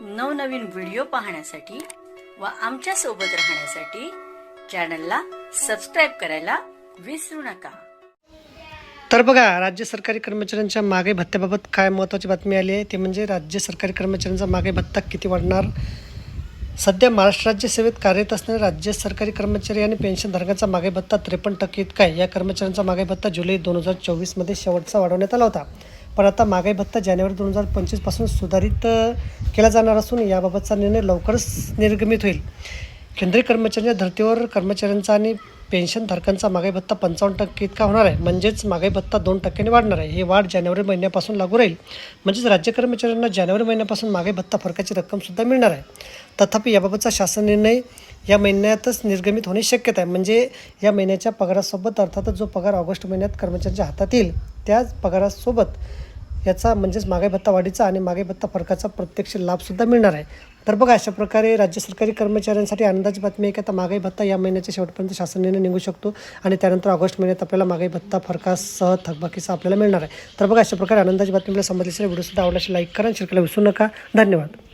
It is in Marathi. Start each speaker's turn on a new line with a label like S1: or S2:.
S1: नवनवीन व्हिडिओ पाहण्यासाठी व आमच्यासोबत राहण्यासाठी चॅनलला सबस्क्राईब करायला विसरू नका.
S2: तर बघा राज्य सरकारी कर्मचाऱ्यांच्या मागे भत्त्याबाबत काय महत्त्वाची बातमी आली आहे? ते म्हणजे राज्य सरकारी कर्मचाऱ्यांचा मागे भत्ता किती वाढणार? सध्या महाराष्ट्र राज्य सेवेत कार्यरत असणाऱ्या राज्य सरकारी कर्मचारी आणि पेन्शनधारकांचा मागे भत्ता त्रेपन्न टक्के इतका आहे. या कर्मचाऱ्यांचा मागे भत्ता जुलै दोन हजार चोवीसमध्ये शेवटचा वाढवण्यात आला होता. पण आता मागे भत्ता जानेवारी दोन हजार पंचवीसपासून सुधारित केला जाणार असून याबाबतचा निर्णय लवकरच निर्गमित होईल. केंद्रीय कर्मचाऱ्यांच्या धर्तीवर कर्मचाऱ्यांचा आणि पेन्शनधारकांचा मागे भत्ता पंचावन्न टक्के इतका होणार आहे. म्हणजेच मागे भत्ता दोन टक्क्यांनी वाढणार आहे. हे वाढ जानेवारी महिन्यापासून लागू राहील. म्हणजेच राज्य कर्मचाऱ्यांना जानेवारी महिन्यापासून मागे भत्ता फरकाची रक्कमसुद्धा मिळणार आहे. तथापि याबाबतचा शासन निर्णय या महिन्यातच निर्गमित होणे शक्यता आहे. म्हणजे या महिन्याच्या पगारासोबत अर्थातच जो पगार ऑगस्ट महिन्यात कर्मचाऱ्यांच्या हातात येईल त्याच पगारासोबत याचा म्हणजेच मागे भत्ता वाढीचा आणि मागे भत्ता फरकाचा प्रत्यक्ष लाभसुद्धा मिळणार आहे. तर बघा अशा प्रकारे राज्य सरकारी कर्मचाऱ्यांसाठी आनंदाची बातमी आहे की आता मागे भत्ता या महिन्याच्या शेवटपर्यंत शासन निर्णय निघू शकतो आणि त्यानंतर ऑगस्ट महिन्यात आपल्याला मागे भत्ता फरकासह थकबाकीचा आपल्याला मिळणार आहे. तर बघा अशा प्रकारे आनंदाची बातमी आपल्याला संबंधित व्हिडिओ सुद्धा आवडल्यास लाईक करा शिरकला शेअर करायला विसरू नका. धन्यवाद.